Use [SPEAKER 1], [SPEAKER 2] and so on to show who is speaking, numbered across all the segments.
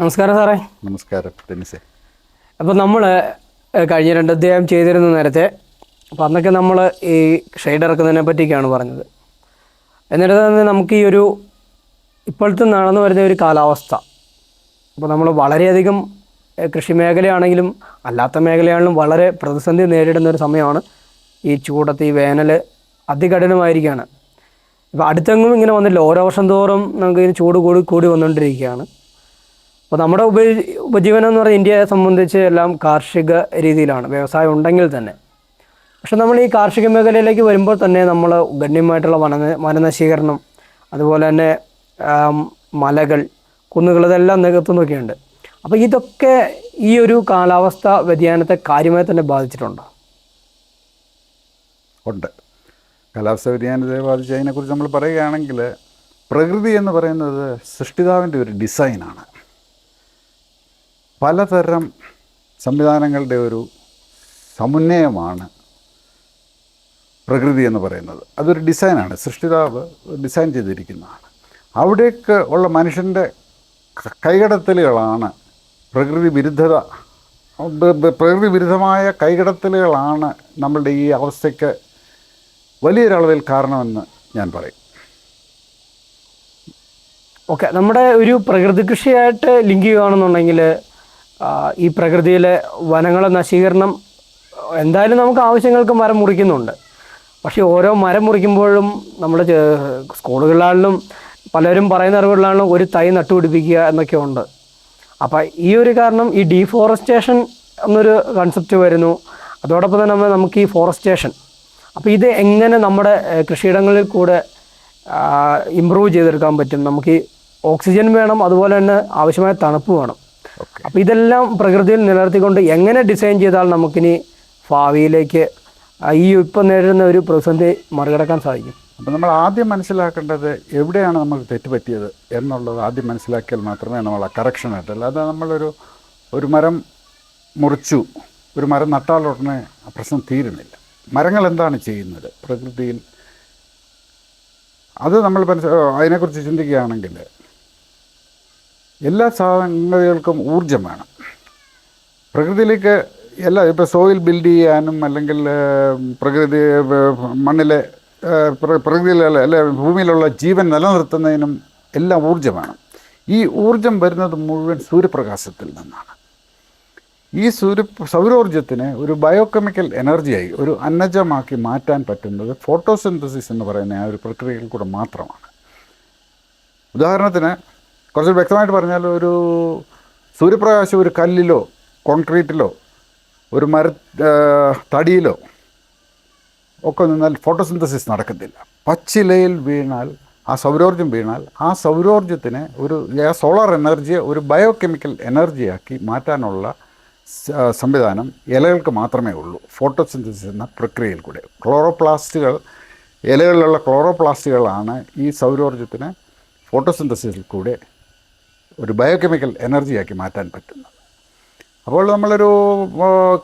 [SPEAKER 1] നമസ്കാരം സാറേ.
[SPEAKER 2] നമസ്കാരം ടെന്നിസേ.
[SPEAKER 1] അപ്പോൾ നമ്മൾ കഴിഞ്ഞ രണ്ട് അധ്യായം ചെയ്തിരുന്ന നേരത്തെ. അപ്പം അന്നൊക്കെ നമ്മൾ ഈ ഷെയ്ഡ് ഇറക്കുന്നതിനെ പറ്റിയൊക്കെയാണ് പറഞ്ഞത്. എന്നിട്ട് തന്നെ നമുക്ക് ഈ ഒരു ഇപ്പോഴത്തെ നടന്നു വരുന്ന ഒരു കാലാവസ്ഥ. അപ്പോൾ നമ്മൾ വളരെയധികം കൃഷി മേഖലയാണെങ്കിലും അല്ലാത്ത മേഖലയാണെങ്കിലും വളരെ പ്രതിസന്ധി നേരിടുന്ന ഒരു സമയമാണ്. ഈ ചൂടത്ത് ഈ വേനൽ അതികഠിനമായിരിക്കുകയാണ് ഇപ്പോൾ അടുത്തെങ്ങും ഇങ്ങനെ വന്നില്ല. ഓരോ വർഷം തോറും നമുക്ക് ഇതിന് ചൂട് കൂടി കൂടി വന്നുകൊണ്ടിരിക്കുകയാണ് അപ്പോൾ നമ്മുടെ ഉപ ഉപജീവനം എന്ന് പറയുന്നത് ഇന്ത്യയെ സംബന്ധിച്ച് എല്ലാം കാർഷിക രീതിയിലാണ് വ്യവസായം ഉണ്ടെങ്കിൽ തന്നെ. പക്ഷെ നമ്മൾ ഈ കാർഷിക മേഖലയിലേക്ക് വരുമ്പോൾ തന്നെ നമ്മൾ ഗണ്യമായിട്ടുള്ള വന വനനശീകരണം അതുപോലെ തന്നെ മലകൾ കുന്നുകൾ ഇതെല്ലാം നികത്തുന്നൊക്കെയുണ്ട് അപ്പോൾ ഇതൊക്കെ ഈ ഒരു കാലാവസ്ഥ വ്യതിയാനത്തെ കാര്യമായി തന്നെ ബാധിച്ചിട്ടുണ്ടോ?
[SPEAKER 2] ഉണ്ട്. കാലാവസ്ഥ വ്യതിയാനത്തെ ബാധിച്ചതിനെക്കുറിച്ച് നമ്മൾ പറയുകയാണെങ്കിൽ പ്രകൃതി എന്ന് പറയുന്നത് സൃഷ്ടിതാവിന്റെ ഒരു ഡിസൈനാണ്. പലതരം സംവിധാനങ്ങളുടെ ഒരു സമുന്നയമാണ് പ്രകൃതി എന്ന് പറയുന്നത്. അതൊരു ഡിസൈനാണ്. സൃഷ്ടിതാവ് ഡിസൈൻ ചെയ്തിരിക്കുന്നതാണ്. അവിടേക്ക് ഉള്ള മനുഷ്യന്റെ കൈകടത്തലുകളാണ് പ്രകൃതി വിരുദ്ധത പ്രകൃതി വിരുദ്ധമായ കൈകടത്തലുകളാണ് നമ്മളുടെ ഈ അവസ്ഥയ്ക്ക് വലിയൊരളവിൽ കാരണമെന്ന് ഞാൻ പറയും.
[SPEAKER 1] ഓക്കെ നമ്മുടെ ഒരു പ്രകൃതി കൃഷിയായിട്ട് ലിങ്ക് ചെയ്യുകയാണെന്നുണ്ടെങ്കിൽ ഈ പ്രകൃതിയിലെ വനങ്ങളെ നശീകരണം എന്തായാലും നമുക്ക് ആവശ്യങ്ങൾക്ക് മരം മുറിക്കുന്നുണ്ട്. പക്ഷേ ഓരോ മരം മുറിക്കുമ്പോഴും നമ്മുടെ സ്കൂളുകളിലാണെങ്കിലും പലരും പറയുന്ന അറിവുകളിലാണെങ്കിലും ഒരു തൈ നട്ടുപിടിപ്പിക്കുക എന്നൊക്കെ ഉണ്ട്. അപ്പോൾ ഈ ഒരു കാരണം ഈ ഡീഫോറസ്റ്റേഷൻ എന്നൊരു കൺസെപ്റ്റ് വരുന്നു. അതോടൊപ്പം തന്നെ നമുക്ക് ഈ ഫോറസ്റ്റേഷൻ അപ്പോൾ ഇത് എങ്ങനെ നമ്മുടെ കൃഷിയിടങ്ങളിൽ കൂടെ ഇമ്പ്രൂവ് ചെയ്തെടുക്കാൻ പറ്റും? നമുക്ക് ഓക്സിജൻ വേണം അതുപോലെ തന്നെ ആവശ്യമായ തണുപ്പ് വേണം. അപ്പോൾ ഇതെല്ലാം പ്രകൃതിയിൽ നിലനിർത്തിക്കൊണ്ട് എങ്ങനെ ഡിസൈൻ ചെയ്താൽ നമുക്കിനി ഭാവിയിലേക്ക് ഈ ഇപ്പം നേരിടുന്ന ഒരു പ്രതിസന്ധി മറികടക്കാൻ സാധിക്കും?
[SPEAKER 2] അപ്പം നമ്മൾ ആദ്യം മനസ്സിലാക്കേണ്ടത് എവിടെയാണ് നമുക്ക് തെറ്റുപറ്റിയത് എന്നുള്ളത് ആദ്യം മനസ്സിലാക്കിയാൽ മാത്രമേ നമ്മൾ ആ കറക്ഷൻ ആയിട്ട് അല്ലാതെ നമ്മളൊരു ഒരു മരം മുറിച്ചു ഒരു മരം നട്ടാൽ ഉടനെ ആ പ്രശ്നം തീരുന്നില്ല. മരങ്ങൾ എന്താണ് ചെയ്യുന്നത്? പ്രകൃതിയിൽ അത് നമ്മൾ മനസ്സിലാ അതിനെക്കുറിച്ച് ചിന്തിക്കുകയാണെങ്കിൽ എല്ലാ സാധനങ്ങൾക്കും ഊർജം വേണം പ്രകൃതിയിലേക്ക് എല്ലാ ഇപ്പോൾ സോയിൽ ബിൽഡ് ചെയ്യാനും അല്ലെങ്കിൽ പ്രകൃതി മണ്ണിലെ പ്രകൃതിയിലുള്ള അല്ലെ ഭൂമിയിലുള്ള ജീവൻ നിലനിർത്തുന്നതിനും എല്ലാം ഊർജം വേണം ഈ ഊർജം വരുന്നത് മുഴുവൻ സൂര്യപ്രകാശത്തിൽ നിന്നാണ്. ഈ സൂര്യ സൗരോർജത്തിന് ഒരു ബയോകെമിക്കൽ എനർജിയായി ഒരു അന്നജമാക്കി മാറ്റാൻ പറ്റുന്നത് ഫോട്ടോസിന്തസിസ് എന്ന് പറയുന്ന ആ ഒരു പ്രക്രിയയിൽ കൂടെ മാത്രമാണ്. ഉദാഹരണത്തിന് കുറച്ച് വ്യക്തമായിട്ട് പറഞ്ഞാൽ ഒരു സൂര്യപ്രകാശം ഒരു കല്ലിലോ കോൺക്രീറ്റിലോ ഒരു മര തടിയിലോ ഒക്കെ നിന്നാൽ ഫോട്ടോസിന്തസിസ് നടക്കത്തില്ല. പച്ചിലയിൽ വീണാൽ ആ സൗരോർജം വീണാൽ ആ സൗരോർജത്തിനെ ഒരു ആ സോളാർ എനർജിയെ ഒരു ബയോ കെമിക്കൽ എനർജിയാക്കി മാറ്റാനുള്ള സംവിധാനം ഇലകൾക്ക് മാത്രമേ ഉള്ളൂ. ഫോട്ടോസിന്തസിസ് എന്ന പ്രക്രിയയിൽ കൂടെ. ക്ലോറോപ്ലാസ്റ്റുകൾ ഇലകളിലുള്ള ക്ലോറോപ്ലാസ്റ്റുകളാണ് ഈ സൗരോർജത്തിനെ ഫോട്ടോസിന്തസിസിൽ കൂടെ ഒരു ബയോകെമിക്കൽ എനർജിയാക്കി മാറ്റാൻ പറ്റുന്നത് അപ്പോൾ നമ്മളൊരു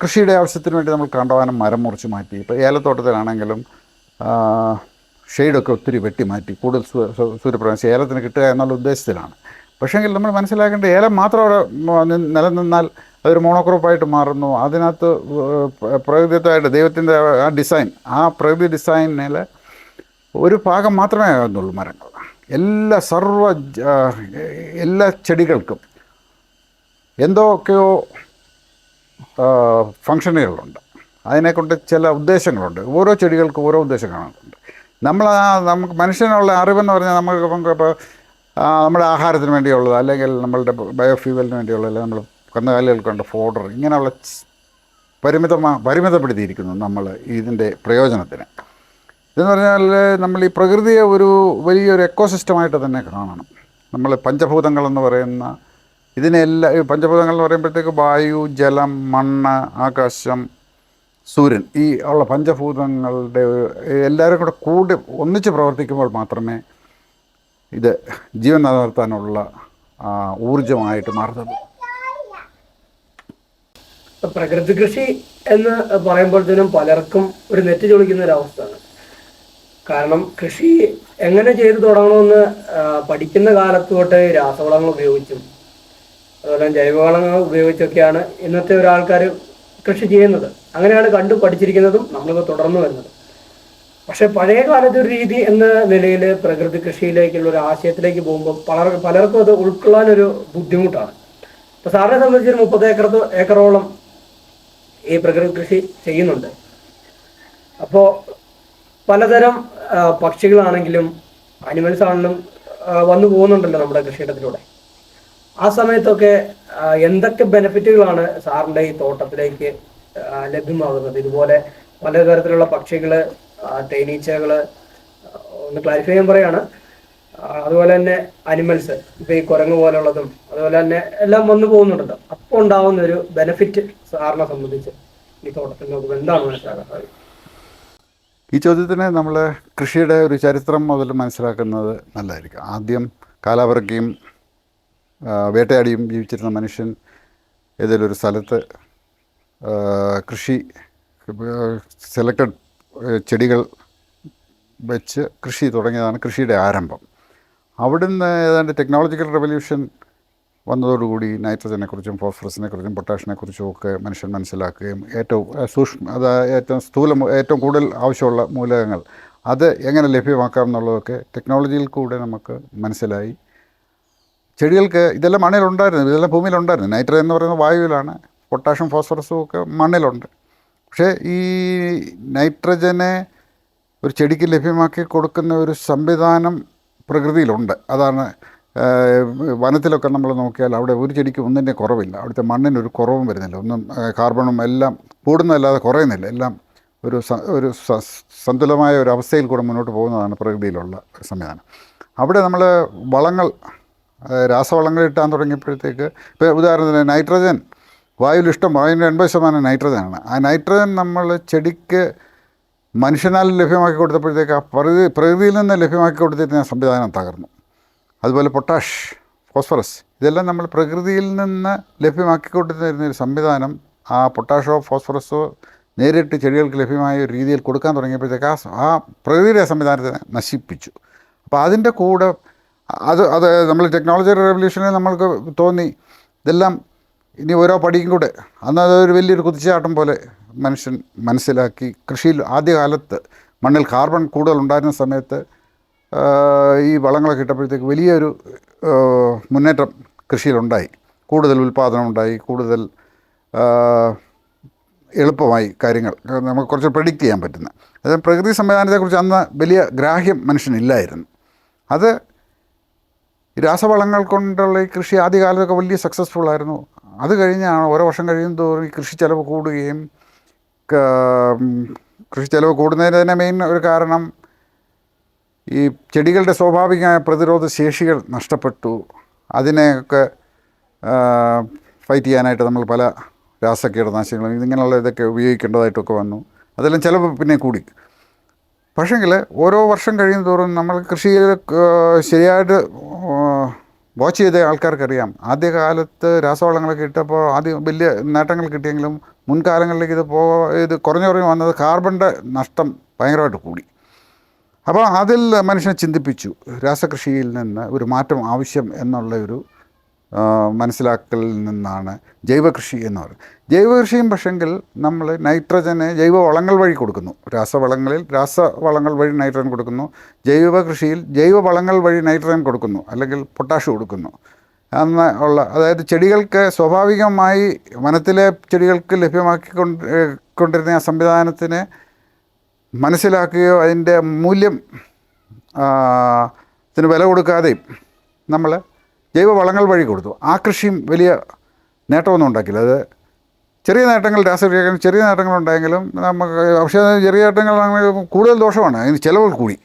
[SPEAKER 2] കൃഷിയുടെ ആവശ്യത്തിന് വേണ്ടി നമ്മൾ കണ്ടവാനം മരം മുറിച്ച് മാറ്റി ഇപ്പോൾ ഏലത്തോട്ടത്തിലാണെങ്കിലും ഷെയ്ഡൊക്കെ ഒത്തിരി വെട്ടി മാറ്റി കൂടുതൽ സൂര്യപ്രകാശം ഏലത്തിന് കിട്ടുക എന്നുള്ള ഉദ്ദേശത്തിലാണ്. പക്ഷേങ്കിൽ നമ്മൾ മനസ്സിലാക്കേണ്ട ഏലം മാത്രം അവിടെ നിലനിന്നാൽ അതൊരു മോണോക്രോപ്പായിട്ട് മാറുന്നു. അതിനകത്ത് പ്രകൃതിത്വമായിട്ട് ദൈവത്തിന്റെ ആ ഡിസൈൻ ആ പ്രകൃതി ഡിസൈനിൽ ഒരു ഭാഗം മാത്രമേ ആകുന്നുള്ളൂ മരങ്ങൾ. എല്ലാ സർവ എല്ലാ ചെടികൾക്കും എന്തൊക്കെയോ ഫങ്ഷനുകളുണ്ട് അതിനെക്കൊണ്ട് ചില ഉദ്ദേശങ്ങളുണ്ട്. ഓരോ ചെടികൾക്കും ഓരോ ഉദ്ദേശങ്ങളുണ്ട്. നമ്മൾ നമുക്ക് മനുഷ്യനുള്ള അറിവെന്ന് പറഞ്ഞാൽ നമുക്ക് നമുക്ക് ഇപ്പോൾ നമ്മുടെ ആഹാരത്തിന് വേണ്ടിയുള്ളത് അല്ലെങ്കിൽ നമ്മളുടെ ബയോഫ്യൂവലിന് വേണ്ടിയുള്ളത് അല്ലെങ്കിൽ നമ്മൾ കന്നുകാലികൾക്കുണ്ട് ഫോഡർ ഇങ്ങനെയുള്ള പരിമിതമാ പരിമിതപ്പെടുത്തിയിരിക്കുന്നു നമ്മൾ ഇതിന്റെ പ്രയോജനത്തിന്. ഇതെന്ന് പറഞ്ഞാൽ നമ്മൾ ഈ പ്രകൃതിയെ ഒരു വലിയൊരു എക്കോസിസ്റ്റമായിട്ട് തന്നെ കാണണം. നമ്മൾ പഞ്ചഭൂതങ്ങളെന്ന് പറയുന്ന ഇതിനെല്ലാം പഞ്ചഭൂതങ്ങൾ എന്ന് പറയുമ്പോഴത്തേക്ക് വായു ജലം മണ്ണ് ആകാശം സൂര്യൻ ഈ ഉള്ള പഞ്ചഭൂതങ്ങളുടെ എല്ലാവരും കൂടെ കൂടി ഒന്നിച്ച് പ്രവർത്തിക്കുമ്പോൾ മാത്രമേ ഇത് ജീവൻ നിലനിർത്താനുള്ള ഊർജമായിട്ട്
[SPEAKER 1] മാറുന്നുള്ളൂ. പ്രകൃതി കൃഷി എന്ന് പറയുമ്പോഴത്തേനും പലർക്കും ഒരു നെറ്റ് ചൊളിക്കുന്ന ഒരു അവസ്ഥയാണ്. കാരണം കൃഷി എങ്ങനെ ചെയ്തു തുടങ്ങണമെന്ന് പഠിക്കുന്ന കാലത്ത് തൊട്ട് രാസവളങ്ങൾ ഉപയോഗിച്ചും അതുപോലെ ജൈവവളങ്ങൾ ഉപയോഗിച്ചൊക്കെയാണ് ഇന്നത്തെ ഒരാൾക്കാർ കൃഷി ചെയ്യുന്നത്. അങ്ങനെയാണ് കണ്ടു പഠിച്ചിരിക്കുന്നതും നമ്മളിപ്പോൾ തുടർന്നു വരുന്നത്. പക്ഷെ പഴയ കാലത്തെ ഒരു രീതി എന്ന നിലയിൽ പ്രകൃതി കൃഷിയിലേക്കുള്ള ഒരു ആശയത്തിലേക്ക് പോകുമ്പോൾ പലർ പലർക്കും അത് ഉൾക്കൊള്ളാൻ ഒരു ബുദ്ധിമുട്ടാണ്. ഇപ്പൊ സാറിനെ സംബന്ധിച്ച് ഒരു മുപ്പത് ഏക്കർ ഏക്കറോളം ഈ പ്രകൃതി കൃഷി ചെയ്യുന്നുണ്ട്. അപ്പോൾ പലതരം പക്ഷികളാണെങ്കിലും അനിമൽസ് ആണെങ്കിലും വന്നു പോകുന്നുണ്ടല്ലോ നമ്മുടെ കൃഷിയിടത്തിലൂടെ. ആ സമയത്തൊക്കെ എന്തൊക്കെ ബെനിഫിറ്റുകളാണ് സാറിന്റെ ഈ തോട്ടത്തിലേക്ക് ലഭ്യമാകുന്നത്? ഇതുപോലെ പലതരത്തിലുള്ള പക്ഷികൾ ആ, തേനീച്ചകൾ ഒന്ന് ക്ലാരിഫൈ ചെയ്യാൻ പറയാണ്. അതുപോലെ തന്നെ അനിമൽസ് ഇപ്പൊ ഈ കുരങ്ങ് പോലുള്ളതും അതുപോലെ തന്നെ എല്ലാം വന്നു പോകുന്നുണ്ടല്ലോ. അപ്പോൾ ഉണ്ടാവുന്ന ഒരു ബെനിഫിറ്റ് സാറിനെ സംബന്ധിച്ച് ഈ തോട്ടത്തിൽ നോക്കുമ്പോൾ എന്താണ് മനസ്സിലാക്കാൻ സാധിക്കും
[SPEAKER 2] ഈ ചോദ്യത്തിന് നമ്മൾ കൃഷിയുടെ ഒരു ചരിത്രം മുതൽ മനസ്സിലാക്കുന്നത് നല്ലതായിരിക്കും. ആദ്യം കാലാവർക്കയും വേട്ടയാടിയും ജീവിച്ചിരുന്ന മനുഷ്യൻ ഏതെങ്കിലും ഒരു സ്ഥലത്ത് കൃഷി സെലക്റ്റഡ് ചെടികൾ വെച്ച് കൃഷി തുടങ്ങിയതാണ് കൃഷിയുടെ ആരംഭം. അവിടുന്ന് ഏതാണ്ട് ടെക്നോളജിക്കൽ റെവല്യൂഷൻ വന്നതോടുകൂടി നൈട്രജനെക്കുറിച്ചും ഫോസ്ഫറസിനെക്കുറിച്ചും പൊട്ടാഷിനെക്കുറിച്ചും ഒക്കെ മനുഷ്യൻ മനസ്സിലാക്കുകയും ഏറ്റവും സൂക്ഷ്മ അത് ഏറ്റവും സ്ഥൂല ഏറ്റവും കൂടുതൽ ആവശ്യമുള്ള മൂലകങ്ങൾ അത് എങ്ങനെ ലഭ്യമാക്കാം എന്നുള്ളതൊക്കെ ടെക്നോളജിയിൽ കൂടെ നമുക്ക് മനസ്സിലായി. ചെടികൾക്ക് ഇതെല്ലാം മണ്ണിലുണ്ടായിരുന്നു ഇതെല്ലാം ഭൂമിയിലുണ്ടായിരുന്നു നൈട്രജൻ എന്ന് പറയുന്നത് വായുവിലാണ് പൊട്ടാഷ്യം ഫോസ്ഫറസും ഒക്കെ മണ്ണിലുണ്ട്. പക്ഷേ ഈ നൈട്രജനെ ഒരു ചെടിക്ക് ലഭ്യമാക്കി കൊടുക്കുന്ന ഒരു സംവിധാനം പ്രകൃതിയിലുണ്ട്. അതാണ് വനത്തിലൊക്കെ നമ്മൾ നോക്കിയാൽ അവിടെ ഒരു ചെടിക്ക് ഒന്നിന്റെ കുറവില്ല. അവിടുത്തെ മണ്ണിനൊരു കുറവും വരുന്നില്ല. ഒന്നും കാർബണും എല്ലാം കൂടുന്നതല്ലാതെ കുറയുന്നില്ല. എല്ലാം ഒരു ഒരു സന്തുലമായ ഒരു അവസ്ഥയിൽ കൂടെ മുന്നോട്ട് പോകുന്നതാണ് പ്രകൃതിയിലുള്ള സംവിധാനം. അവിടെ നമ്മൾ വളങ്ങൾ രാസവളങ്ങൾ ഇട്ടാൻ തുടങ്ങിയപ്പോഴത്തേക്ക് ഇപ്പോൾ ഉദാഹരണത്തിന് നൈട്രജൻ വായുവിൽ ഇഷ്ടം വായുവിന്റെ എൺപത് ശതമാനം നൈട്രജനാണ്. ആ നൈട്രജൻ നമ്മൾ ചെടിക്ക് മനുഷ്യനാൽ ലഭ്യമാക്കി കൊടുത്തപ്പോഴത്തേക്ക് ആ പ്രകൃതി പ്രകൃതിയിൽ നിന്ന് ലഭ്യമാക്കി കൊടുത്തിരുന്ന സംവിധാനം തകർന്നു. അതുപോലെ പൊട്ടാഷ് ഫോസ്ഫറസ് ഇതെല്ലാം നമ്മൾ പ്രകൃതിയിൽ നിന്ന് ലഭ്യമാക്കിക്കൊണ്ടിരുന്ന ഒരു സംവിധാനം ആ പൊട്ടാഷോ ഫോസ്ഫറസോ നേരിട്ട് ചെടികൾക്ക് ലഭ്യമായ ഒരു രീതിയിൽ കൊടുക്കാൻ തുടങ്ങിയപ്പോഴത്തേക്ക് ആ ആ പ്രകൃതിയുടെ സംവിധാനത്തിനെ നശിപ്പിച്ചു. അപ്പോൾ അതിന്റെ കൂടെ അത് അത് നമ്മൾ ടെക്നോളജി റെവല്യൂഷനിൽ നമ്മൾക്ക് തോന്നി ഇതെല്ലാം ഇനി ഓരോ പടിയും കൂടെ അന്ന് അതൊരു വലിയൊരു കുതിച്ചാട്ടം പോലെ മനുഷ്യൻ മനസ്സിലാക്കി കൃഷിയിൽ ആദ്യകാലത്ത് മണ്ണിൽ കാർബൺ കൂടുതൽ ഉണ്ടായിരുന്ന സമയത്ത് ഈ വളങ്ങളൊക്കെ ഇട്ടപ്പോഴത്തേക്ക് വലിയൊരു മുന്നേറ്റം കൃഷിയിലുണ്ടായി. കൂടുതൽ ഉൽപ്പാദനം ഉണ്ടായി കൂടുതൽ എളുപ്പമായി കാര്യങ്ങൾ. നമുക്ക് കുറച്ച് പ്രഡിക്റ്റ് ചെയ്യാൻ പറ്റുന്ന. അതായത് പ്രകൃതി സംവിധാനത്തെക്കുറിച്ച് അന്ന് വലിയ ഗ്രാഹ്യം മനുഷ്യനില്ലായിരുന്നു. അത് രാസവളങ്ങൾ കൊണ്ടുള്ള ഈ കൃഷി ആദ്യകാലത്തൊക്കെ വലിയ സക്സസ്ഫുൾ ആയിരുന്നു. അത് കഴിഞ്ഞാണ് ഓരോ വർഷം കഴിയും തോറും ഈ കൃഷി ചിലവ് കൂടുകയും കൃഷി ചിലവ് കൂടുന്നതിന് തന്നെ മെയിൻ ഒരു കാരണം ഈ ചെടികളുടെ സ്വാഭാവികമായ പ്രതിരോധ ശേഷികൾ നഷ്ടപ്പെട്ടു. അതിനെയൊക്കെ ഫൈറ്റ് ചെയ്യാനായിട്ട് നമ്മൾ പല രാസകീടനാശിനികളും ഇങ്ങനെയുള്ള ഇതൊക്കെ ഉപയോഗിക്കേണ്ടതായിട്ടൊക്കെ വന്നു. അതെല്ലാം ചിലപ്പോൾ പിന്നെ കൂടി. പക്ഷേങ്കിൽ ഓരോ വർഷം കഴിയും തോറും നമ്മൾ കൃഷിയിൽ ശരിയായിട്ട് വാച്ച് ചെയ്ത ആൾക്കാർക്കറിയാം. ആദ്യകാലത്ത് രാസവളങ്ങളൊക്കെ ഇട്ടപ്പോൾ ആദ്യം വലിയ നേട്ടങ്ങൾ കിട്ടിയെങ്കിലും മുൻകാലങ്ങളിലേക്ക് ഇത് പോ ഇത് കുറഞ്ഞു കുറഞ്ഞു വന്നത് കാർബണിന്റെ നഷ്ടം ഭയങ്കരമായിട്ട് കൂടി. അപ്പോൾ അതിൽ മനുഷ്യനെ ചിന്തിപ്പിച്ചു രാസകൃഷിയിൽ നിന്ന് ഒരു മാറ്റം ആവശ്യം എന്നുള്ള ഒരു മനസ്സിലാക്കലിൽ നിന്നാണ് ജൈവകൃഷി എന്ന് പറയുന്നത്. ജൈവകൃഷിയും പക്ഷെങ്കിൽ നമ്മൾ നൈട്രജനെ ജൈവവളങ്ങൾ വഴി കൊടുക്കുന്നു. രാസവളങ്ങളിൽ രാസവളങ്ങൾ വഴി നൈട്രജൻ കൊടുക്കുന്നു. ജൈവകൃഷിയിൽ ജൈവവളങ്ങൾ വഴി നൈട്രജൻ കൊടുക്കുന്നു അല്ലെങ്കിൽ പൊട്ടാഷ് കൊടുക്കുന്നു. അന്ന് ഉള്ള അതായത് ചെടികൾക്ക് സ്വാഭാവികമായി വനത്തിലെ ചെടികൾക്ക് ലഭ്യമാക്കി കൊണ്ട് കൊണ്ടിരുന്ന ആ സംവിധാനത്തിനെ മനസ്സിലാക്കുകയോ അതിന്റെ മൂല്യം ഇതിന് വില കൊടുക്കാതെയും നമ്മൾ ജൈവ വളങ്ങൾ വഴി കൊടുത്തു. ആ കൃഷിയും വലിയ നേട്ടമൊന്നും ഉണ്ടാക്കില്ല. അത് ചെറിയ നേട്ടങ്ങൾ രാസകൃഷിക്കാൻ ചെറിയ നേട്ടങ്ങൾ ഉണ്ടായെങ്കിലും നമുക്ക് പക്ഷേ ചെറിയ നേട്ടങ്ങളാണെങ്കിൽ കൂടുതൽ ദോഷമാണ്. അതിന് ചിലവുകൾ കൂടി.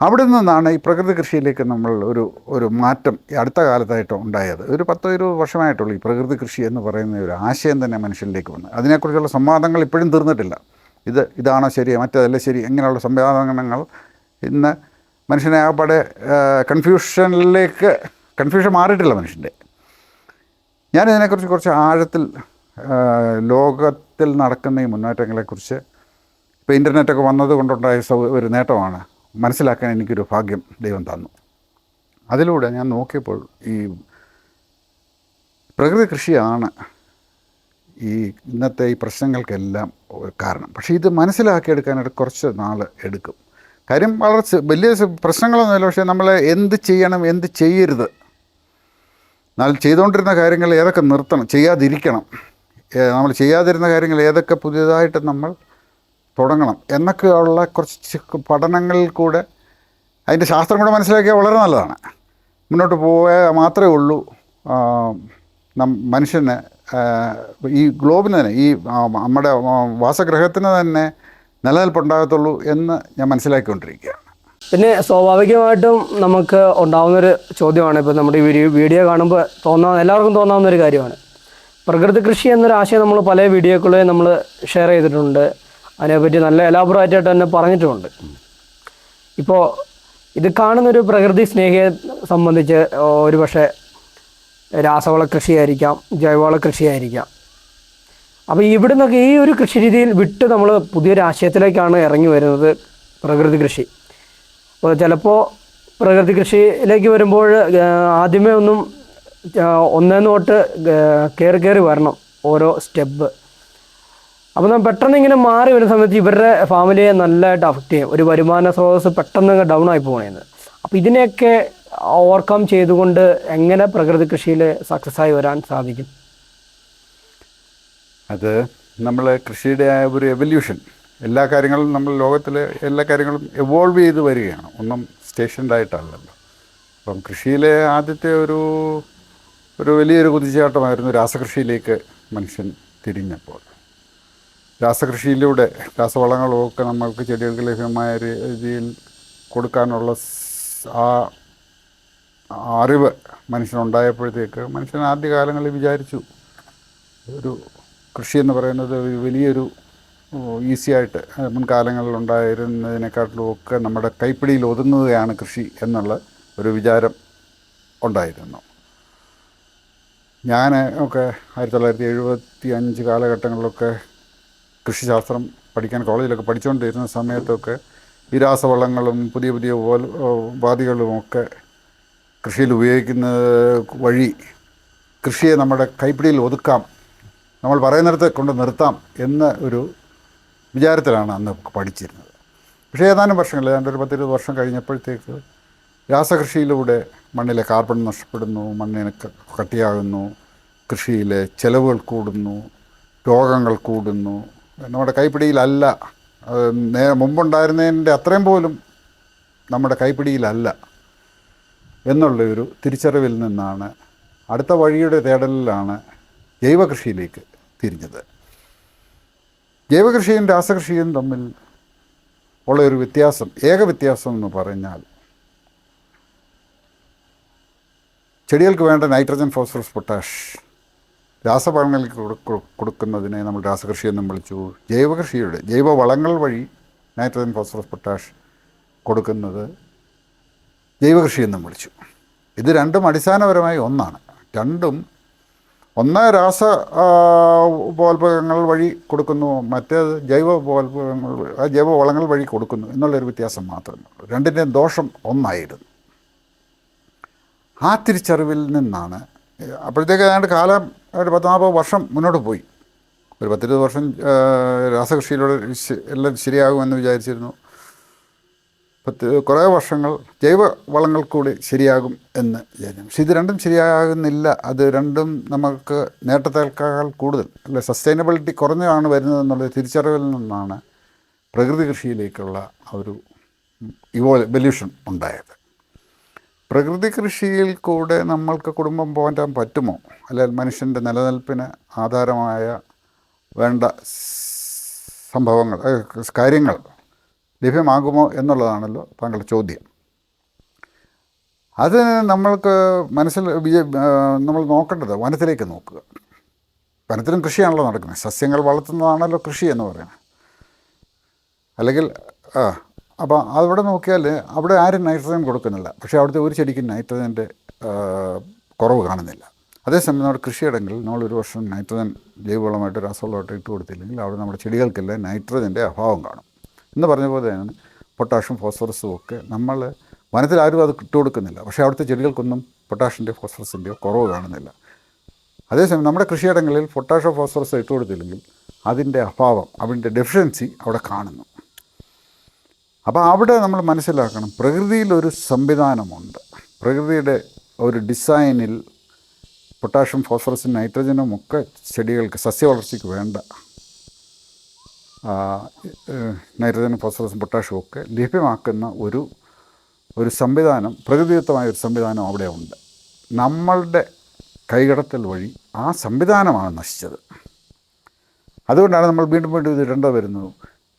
[SPEAKER 2] അവിടെ നിന്നാണ് ഈ പ്രകൃതി കൃഷിയിലേക്ക് നമ്മൾ ഒരു ഒരു മാറ്റം ഈ അടുത്ത കാലത്തായിട്ട് ഉണ്ടായത്. ഒരു പത്തോ ഇരുപത് വർഷമായിട്ടുള്ളൂ ഈ പ്രകൃതി കൃഷി എന്ന് പറയുന്ന ഒരു ആശയം തന്നെ മനുഷ്യനിലേക്ക് വന്നത് അതിനെക്കുറിച്ചുള്ള സംവാദങ്ങൾ ഇപ്പോഴും തീർന്നിട്ടില്ല. ഇത് ഇതാണോ ശരി മറ്റേതല്ല ശരി ഇങ്ങനെയുള്ള സംവിധാനങ്ങൾ ഇന്ന് മനുഷ്യനെ ആകപ്പാടെ കൺഫ്യൂഷനിലേക്ക് കൺഫ്യൂഷൻ മാറിയിട്ടില്ല മനുഷ്യന്റെ. ഞാൻ ഇതിനെക്കുറിച്ച് കുറച്ച് ആഴത്തിൽ ലോകത്തിൽ നടക്കുന്ന ഈ മുന്നേറ്റങ്ങളെക്കുറിച്ച് ഇപ്പോൾ ഇന്റർനെറ്റൊക്കെ വന്നത് കൊണ്ടുണ്ടായ ഒരു നേട്ടമാണ്. മനസ്സിലാക്കാൻ എനിക്കൊരു ഭാഗ്യം ദൈവം തന്നു. അതിലൂടെ ഞാൻ നോക്കിയപ്പോൾ ഈ പ്രകൃതി കൃഷിയാണ് ഈ ഇന്നത്തെ ഈ പ്രശ്നങ്ങൾക്കെല്ലാം കാരണം. പക്ഷേ ഇത് മനസ്സിലാക്കിയെടുക്കാനായിട്ട് കുറച്ച് നാൾ എടുക്കും. കാര്യം വളരെ വലിയ പ്രശ്നങ്ങളൊന്നുമില്ല. പക്ഷേ നമ്മൾ എന്ത് ചെയ്യണം എന്ത് ചെയ്യരുത്. എന്നാൽ ചെയ്തുകൊണ്ടിരുന്ന കാര്യങ്ങൾ ഏതൊക്കെ നിർത്തണം ചെയ്യാതിരിക്കണം. നമ്മൾ ചെയ്യാതിരുന്ന കാര്യങ്ങൾ ഏതൊക്കെ പുതിയതായിട്ട് നമ്മൾ തുടങ്ങണം എന്നൊക്കെ ഉള്ള കുറച്ച് പഠനങ്ങളിൽ കൂടെ അതിന്റെ ശാസ്ത്രം കൂടെ മനസ്സിലാക്കിയാൽ വളരെ നല്ലതാണ്. മുന്നോട്ട് പോയാൽ മാത്രമേ ഉള്ളൂ. മനുഷ്യന് ഈ ഗ്ലോബിന് തന്നെ ഈ നമ്മുടെ വാസഗ്രഹത്തിന് തന്നെ നിലനിൽപ്പുണ്ടാകത്തുള്ളൂ എന്ന് ഞാൻ മനസ്സിലാക്കിക്കൊണ്ടിരിക്കുകയാണ്.
[SPEAKER 1] പിന്നെ സ്വാഭാവികമായിട്ടും നമുക്ക് ഉണ്ടാകുന്നൊരു ചോദ്യമാണ് ഇപ്പോൾ നമ്മുടെ ഈ വീഡിയോ കാണുമ്പോൾ തോന്നാവുന്ന എല്ലാവർക്കും തോന്നാവുന്ന ഒരു കാര്യമാണ്. പ്രകൃതി കൃഷി എന്നൊരു ആശയം നമ്മൾ പല വീഡിയോകളിൽ നമ്മൾ ഷെയർ ചെയ്തിട്ടുണ്ട്. അതിനെപ്പറ്റി നല്ല എലാബറേറ്റ് ആയിട്ട് തന്നെ പറഞ്ഞിട്ടുമുണ്ട് ഇപ്പോൾ ഇത് കാണുന്നൊരു പ്രകൃതി സ്നേഹിയെ സംബന്ധിച്ച് ഒരു പക്ഷേ രാസവള കൃഷിയായിരിക്കാം ജൈവവള കൃഷിയായിരിക്കാം. അപ്പോൾ ഇവിടെ നിന്നൊക്കെ ഈ ഒരു കൃഷി രീതിയിൽ വിട്ട് നമ്മൾ പുതിയൊരു ആശയത്തിലേക്കാണ് ഇറങ്ങി വരുന്നത് പ്രകൃതി കൃഷി. അപ്പോൾ ചിലപ്പോൾ പ്രകൃതി കൃഷിയിലേക്ക് വരുമ്പോൾ ആദ്യമേ ഒന്നും ഒന്നേന്ന് തൊട്ട് കയറി കയറി വരണം ഓരോ സ്റ്റെപ്പ് അപ്പോൾ നമ്മൾ പെട്ടെന്ന് ഇങ്ങനെ മാറി വരുന്ന സമയത്ത് ഇവരുടെ ഫാമിലിയെ നല്ലതായിട്ട് അഫക്റ്റ് ചെയ്യും. ഒരു വരുമാന സ്രോതസ് പെട്ടെന്ന് ഡൗൺ ആയി പോകണേന്ന് അപ്പോൾ ഇതിനെയൊക്കെ ഓവർകം ചെയ്തുകൊണ്ട് എങ്ങനെ പ്രകൃതി കൃഷിയിൽ സക്സസ് ആയി വരാൻ സാധിക്കും?
[SPEAKER 2] അത് നമ്മൾ കൃഷിയുടെ ആ ഒരു എവല്യൂഷൻ എല്ലാ കാര്യങ്ങളും നമ്മൾ ലോകത്തിലെ എല്ലാ കാര്യങ്ങളും എവോൾവ് ചെയ്ത് വരികയാണ്. ഒന്നും സ്റ്റേഷൻഡായിട്ടല്ലല്ലോ അപ്പം കൃഷിയിലെ ആദ്യത്തെ ഒരു ഒരു വലിയൊരു കുതിച്ചാട്ടമായിരുന്നു രാസകൃഷിയിലേക്ക് മനുഷ്യൻ തിരിഞ്ഞപ്പോൾ. രാസകൃഷിയിലൂടെ രാസവളങ്ങളൊക്കെ നമ്മൾക്ക് ചെടികൾക്ക് ലഭ്യമായ രീതിയിൽ കൊടുക്കാനുള്ള ആ അറിവ് മനുഷ്യനുണ്ടായപ്പോഴത്തേക്ക് മനുഷ്യൻ ആദ്യകാലങ്ങളിൽ വിചാരിച്ചു. ഒരു കൃഷി എന്ന് പറയുന്നത് ഒരു വലിയൊരു മുൻകാലങ്ങളിൽ ഉണ്ടായിരുന്നതിനെക്കാട്ടിലും ഒക്കെ നമ്മുടെ കൈപ്പിടിയിൽ ഒതുങ്ങുകയാണ് കൃഷി എന്നുള്ള ഒരു വിചാരം ഉണ്ടായിരുന്നു. ഞാൻ ഒക്കെ ആയിരത്തി തൊള്ളായിരത്തി എഴുപത്തി അഞ്ച് കാലഘട്ടങ്ങളിലൊക്കെ കൃഷിശാസ്ത്രം പഠിക്കാൻ കോളേജിലൊക്കെ പഠിച്ചുകൊണ്ടിരുന്ന സമയത്തൊക്കെ ഈ രാസവളങ്ങളും പുതിയ പുതിയ ഓൽ- ഉപാധികളും ഒക്കെ കൃഷിയിൽ ഉപയോഗിക്കുന്നത് വഴി കൃഷിയെ നമ്മുടെ കൈപ്പിടിയിൽ ഒതുക്കാം നമ്മൾ പറയുന്നിടത്ത് കൊണ്ട് നിർത്താം എന്ന ഒരു വിചാരത്തിലാണ് അന്ന് പഠിച്ചിരുന്നത്. പക്ഷേ ഏതാനും വർഷങ്ങൾ ഏതാണ്ട് ഒരു പത്തിരുപത് വർഷം കഴിഞ്ഞപ്പോഴത്തേക്ക് രാസകൃഷിയിലൂടെ മണ്ണിലെ കാർബൺ നഷ്ടപ്പെടുന്നു മണ്ണിന് കട്ടിയാകുന്നു കൃഷിയിലെ ചെലവുകൾ കൂടുന്നു രോഗങ്ങൾ കൂടുന്നു. നമ്മുടെ കൈപ്പിടിയിലല്ല നേ മുമ്പുണ്ടായിരുന്നതിന്റെ അത്രയും പോലും നമ്മുടെ കൈപ്പിടിയിലല്ല. എന്നുള്ള ഒരു തിരിച്ചറിവിൽ നിന്നാണ് അടുത്ത വഴിയുടെ തേടലിലാണ് ജൈവകൃഷിയിലേക്ക് തിരിഞ്ഞത്. ജൈവകൃഷിയും രാസകൃഷിയും തമ്മിൽ ഉള്ള ഒരു വ്യത്യാസം ഏക വ്യത്യാസം എന്ന് പറഞ്ഞാൽ ചെടികൾക്ക് വേണ്ട നൈട്രജൻ ഫോസ്ഫറസ് പൊട്ടാഷ് രാസവളങ്ങൾക്ക് കൊടു- കൊടു- കൊടുക്കുന്നതിനെ നമ്മൾ രാസകൃഷി എന്നും വിളിച്ചു. ജൈവകൃഷിയുടെ ജൈവവളങ്ങൾ വഴി നൈട്രജൻ ഫോസ്ഫറസ് പൊട്ടാഷ് കൊടുക്കുന്നത് ജൈവകൃഷി എന്നും വിളിച്ചു. ഇത് രണ്ടും അടിസ്ഥാനപരമായി ഒന്നാണ്. രണ്ടും ഒന്ന് രാസ ആ, ഉപോത്പകങ്ങൾ വഴി കൊടുക്കുന്നു മറ്റേത് ജൈവ ഉപോത്പകങ്ങൾ ജൈവ വളങ്ങൾ വഴി കൊടുക്കുന്നു എന്നുള്ളൊരു വ്യത്യാസം മാത്രമേ ഉള്ളൂ. രണ്ടിന്റെയും ദോഷം ഒന്നായിരുന്നു. ആ തിരിച്ചറിവിൽ നിന്നാണ് അപ്പോഴത്തേക്ക് ഏതാണ്ട് കാലം ഒരു പത്ത് നാൽപ്പത് വർഷം മുന്നോട്ട് പോയി. ഒരു പത്തിരുപത് വർഷം രാസകൃഷിയിലൂടെ എല്ലാം ശരിയാകുമെന്ന് വിചാരിച്ചിരുന്നു. പത്ത് കുറേ വർഷങ്ങൾ ജൈവ വളങ്ങൾ കൂടി ശരിയാകും എന്ന് വിചാരിക്കും പക്ഷെ ഇത് രണ്ടും ശരിയാകുന്നില്ല. അത് രണ്ടും നമുക്ക് നേട്ടത്തേക്കാൾ കൂടുതൽ. അല്ലെ സസ്റ്റൈനബിലിറ്റി കുറഞ്ഞാണ് വരുന്നത് എന്നുള്ള തിരിച്ചറിവിൽ നിന്നാണ് പ്രകൃതി കൃഷിയിലേക്കുള്ള ഒരു ഇവോ എവല്യൂഷൻ ഉണ്ടായത്. പ്രകൃതി കൃഷിയിൽ കൂടെ നമ്മൾക്ക് കുടുംബം പോകാൻ പറ്റുമോ? അല്ലെങ്കിൽ മനുഷ്യന്റെ നിലനിൽപ്പിന് ആധാരമായ വേണ്ട സംഭവങ്ങൾ കാര്യങ്ങൾ ലഭ്യമാകുമോ എന്നുള്ളതാണല്ലോ താങ്കളുടെ ചോദ്യം. അത് നമ്മൾക്ക് മനസ്സിൽ നമ്മൾ നോക്കേണ്ടത് വനത്തിലേക്ക് നോക്കുക. വനത്തിലും കൃഷിയാണല്ലോ നടക്കുന്നത്. സസ്യങ്ങൾ വളർത്തുന്നതാണല്ലോ കൃഷി എന്ന് പറയുന്നത്. അല്ലെങ്കിൽ ആ അപ്പോൾ അവിടെ നോക്കിയാൽ അവിടെ ആരും നൈട്രജൻ കൊടുക്കുന്നില്ല. പക്ഷേ അവിടുത്തെ ഒരു ചെടിക്ക് നൈട്രജന്റെ കുറവ് കാണുന്നില്ല. അതേസമയം നമ്മുടെ കൃഷിയിടങ്ങളിൽ നമ്മൾ ഒരു വർഷം നൈട്രജൻ ജൈവവളമായിട്ട് രാസവളമായിട്ട് ഇട്ട് കൊടുത്തില്ലെങ്കിൽ അവിടെ നമ്മുടെ ചെടികൾക്കെല്ലാം നൈട്രജന്റെ അഭാവം കാണും. എന്ന് പറഞ്ഞ പോലെ തന്നെയാണ് പൊട്ടാഷ്യം ഫോസ്ഫറസും ഒക്കെ നമ്മൾ വനത്തിൽ ആരും അത് കൊടുക്കുന്നില്ല. പക്ഷേ അവിടുത്തെ ചെടികൾക്കൊന്നും പൊട്ടാഷിന്റെയോ ഫോസ്ഫറസിന്റെയോ കുറവ് കാണുന്നില്ല. അതേസമയം നമ്മുടെ കൃഷിയിടങ്ങളിൽ പൊട്ടാഷോ ഫോസ്ഫറസ് ഇട്ട് കൊടുത്തില്ലെങ്കിൽ അതിന്റെ അഭാവം അതിന്റെ ഡെഫിഷ്യൻസി അവിടെ കാണുന്നു. അപ്പോൾ അവിടെ നമ്മൾ മനസ്സിലാക്കണം പ്രകൃതിയിലൊരു സംവിധാനമുണ്ട്. പ്രകൃതിയുടെ ഒരു ഡിസൈനിൽ പൊട്ടാഷ്യം ഫോസ്ഫറസും നൈട്രജനും ഒക്കെ ചെടികൾക്ക് സസ്യ സസ്യവളർച്ചയ്ക്ക് വേണ്ട നൈട്രജനും ഫോസ്ഫറസും പൊട്ടാഷ്യം ഒക്കെ ലഭ്യമാക്കുന്ന ഒരു ഒരു സംവിധാനം പ്രകൃതിദത്തമായ ഒരു സംവിധാനം അവിടെ ഉണ്ട്. നമ്മളുടെ കൈകടത്തൽ വഴി ആ സംവിധാനമാണ് നശിച്ചത്. അതുകൊണ്ടാണ് നമ്മൾ വീണ്ടും വീണ്ടും ഇത് വരുന്നത്.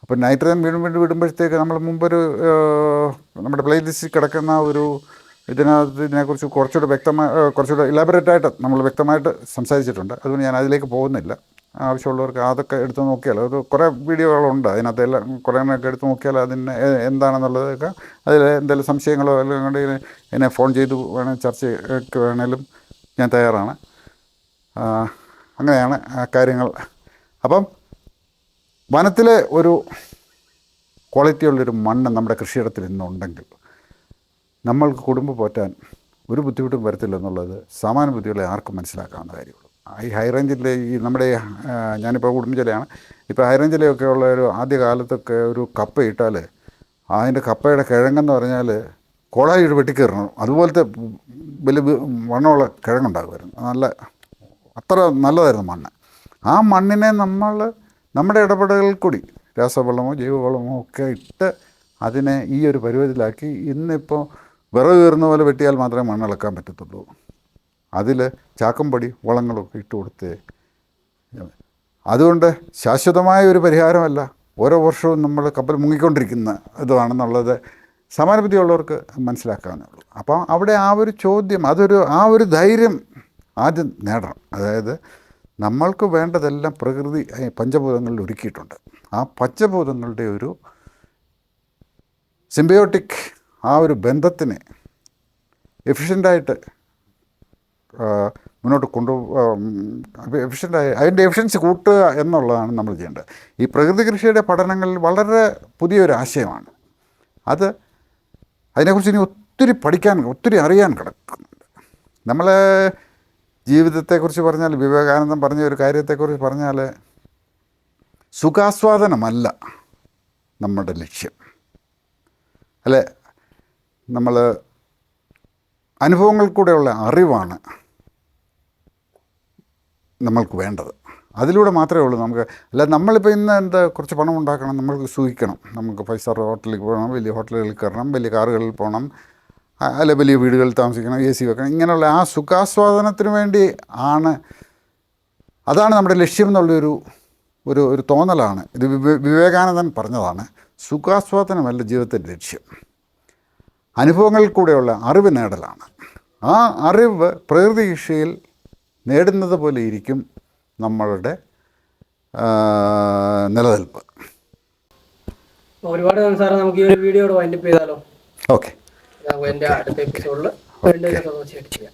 [SPEAKER 2] അപ്പോൾ നൈട്രജൻ വീണ്ടും വീണ്ടും വിടുമ്പോഴത്തേക്ക് നമ്മൾ മുമ്പൊരു നമ്മുടെ പ്ലേ ലിസ്റ്റിൽ കിടക്കുന്ന ഒരു ഇതിനകത്ത് ഇതിനെക്കുറിച്ച് കുറച്ചുകൂടെ വ്യക്തമായി കുറച്ചുകൂടെ ഇലാബറേറ്റ് ആയിട്ട് നമ്മൾ വ്യക്തമായിട്ട് സംസാരിച്ചിട്ടുണ്ട്. അതുകൊണ്ട് ഞാൻ അതിലേക്ക് പോകുന്നില്ല. ആവശ്യമുള്ളവർക്ക് അതൊക്കെ എടുത്ത് നോക്കിയാൽ അത് കുറേ വീഡിയോകളുണ്ട് അതിനകത്ത് എല്ലാം കുറേ എണ്ണമൊക്കെ എടുത്ത് നോക്കിയാൽ അതിന് എന്താണെന്നുള്ളതൊക്കെ? അതിൽ എന്തെങ്കിലും സംശയങ്ങളോ അല്ലെങ്കിൽ എന്നെ ഫോൺ ചെയ്ത് വേണേൽ ചർച്ചയ്ക്ക് വേണേലും ഞാൻ തയ്യാറാണ്. അങ്ങനെയാണ് കാര്യങ്ങൾ. അപ്പം വനത്തിലെ ഒരു ക്വാളിറ്റിയുള്ളൊരു മണ്ണ് നമ്മുടെ കൃഷിയിടത്തിൽ ഇന്നുണ്ടെങ്കിൽ നമ്മൾക്ക് കുടുംബം പോറ്റാൻ ഒരു ബുദ്ധിമുട്ടും വരത്തില്ല എന്നുള്ളത് സാമാന്യ ബുദ്ധികളെ ആർക്കും മനസ്സിലാക്കാവുന്ന കാര്യമുള്ളൂ. ഈ ഹൈ റേഞ്ചിലെ ഈ നമ്മുടെ ഞാനിപ്പോൾ കുടുംബജലയാണ് ഇപ്പോൾ ഹൈ റേഞ്ചിലൊക്കെ ഉള്ള ഒരു ആദ്യ കാലത്തൊക്കെ ഒരു കപ്പ ഇട്ടാൽ അതിന്റെ കപ്പയുടെ കിഴങ്ങെന്ന് പറഞ്ഞാൽ കോളായിട്ട് വെട്ടിക്കയറണം അതുപോലത്തെ വലിയ വണ്ണമുള്ള കിഴങ്ങുണ്ടാകുമായിരുന്നു. നല്ല അത്ര നല്ലതായിരുന്നു മണ്ണ്. ആ മണ്ണിനെ നമ്മൾ നമ്മുടെ ഇടപെടലിൽ കൂടി രാസവളമോ ജൈവവളമോ ഒക്കെ ഇട്ട് അതിനെ ഈ ഒരു പരുവത്തിലാക്കി ഇന്നിപ്പോൾ വിറക് കയറുന്ന പോലെ വെട്ടിയാൽ മാത്രമേ മണ്ണിളക്കാൻ പറ്റത്തുള്ളൂ. അതിൽ ചാക്കമ്പടി വളങ്ങളൊക്കെ ഇട്ട് കൊടുത്തേ. അതുകൊണ്ട് ശാശ്വതമായ ഒരു പരിഹാരമല്ല. ഓരോ വർഷവും നമ്മൾ കപ്പൽ മുങ്ങിക്കൊണ്ടിരിക്കുന്ന ഇതാണെന്നുള്ളത് സമാനബുദ്ധിയുള്ളവർക്ക് മനസ്സിലാക്കാവുന്നേ ഉള്ളൂ അപ്പോൾ അവിടെ ആ ഒരു ചോദ്യം അതൊരു ആ ഒരു ധൈര്യം ആദ്യം നേടണം. അതായത് നമ്മൾക്ക് വേണ്ടതെല്ലാം പ്രകൃതി പഞ്ചഭൂതങ്ങളിൽ ഒരുക്കിയിട്ടുണ്ട്. ആ പഞ്ചഭൂതങ്ങളുടെ ഒരു സിംബയോട്ടിക് ആ ഒരു ബന്ധത്തിനെ എഫിഷ്യന്റായിട്ട് മുന്നോട്ട് കൊണ്ടു എഫിഷ്യന്റായി അതിന്റെ എഫിഷ്യൻസി കൂട്ടുക എന്നുള്ളതാണ് നമ്മൾ ചെയ്യേണ്ടത്. ഈ പ്രകൃതി കൃഷിയുടെ പഠനങ്ങളിൽ വളരെ പുതിയൊരു ആശയമാണ്. അത് അതിനെക്കുറിച്ച് ഇനി ഒത്തിരി പഠിക്കാൻ ഒത്തിരി അറിയാൻ കിടക്കുന്നുണ്ട്. നമ്മളെ ജീവിതത്തെക്കുറിച്ച് പറഞ്ഞാൽ വിവേകാനന്ദം പറഞ്ഞ ഒരു കാര്യത്തെക്കുറിച്ച് പറഞ്ഞാൽ സുഖാസ്വാദനമല്ല നമ്മുടെ ലക്ഷ്യം. അല്ലേ? നമ്മൾ അനുഭവങ്ങൾ കൂടെയുള്ള അറിവാണ് നമ്മൾക്ക് വേണ്ടത്. അതിലൂടെ മാത്രമേ ഉള്ളൂ നമുക്ക്. അല്ല നമ്മളിപ്പോൾ ഇന്ന് എന്താ കുറച്ച് പണം ഉണ്ടാക്കണം നമ്മൾക്ക് സൂഹിക്കണം. നമുക്ക് ഫൈവ് സ്റ്റാർ ഹോട്ടലിൽ പോകണം വലിയ ഹോട്ടലുകളിൽ കയറണം വലിയ കാറുകളിൽ പോകണം അല്ല വലിയ വീടുകളിൽ താമസിക്കണം എ സി വെക്കണം. ഇങ്ങനെയുള്ള ആ സുഖാസ്വാദനത്തിന് വേണ്ടി ആണ്. അതാണ് നമ്മുടെ ലക്ഷ്യം എന്നുള്ളൊരു ഒരു ഒരു തോന്നലാണ്. ഇത് വിവേകാനന്ദൻ പറഞ്ഞതാണ് സുഖാസ്വാദനമല്ല ജീവിതത്തിന്റെ ലക്ഷ്യം. അനുഭവങ്ങളിൽ കൂടെയുള്ള അറിവ് നേടലാണ്. ആ അറിവ് പ്രകൃതി കൃഷിയിൽ നേടുന്നത് പോലെ ഇരിക്കും നമ്മളുടെ നിലനിൽപ്പ്.
[SPEAKER 1] ഒരുപാട് സാറേ. നമുക്ക് ഈ ഒരു വീഡിയോ വൈൻഡപ്പ് ചെയ്താലോ?
[SPEAKER 2] ഓക്കെ.
[SPEAKER 1] എന്റെ അടുത്ത എപ്പിസോഡിൽ വീണ്ടും ചെയ്യാം.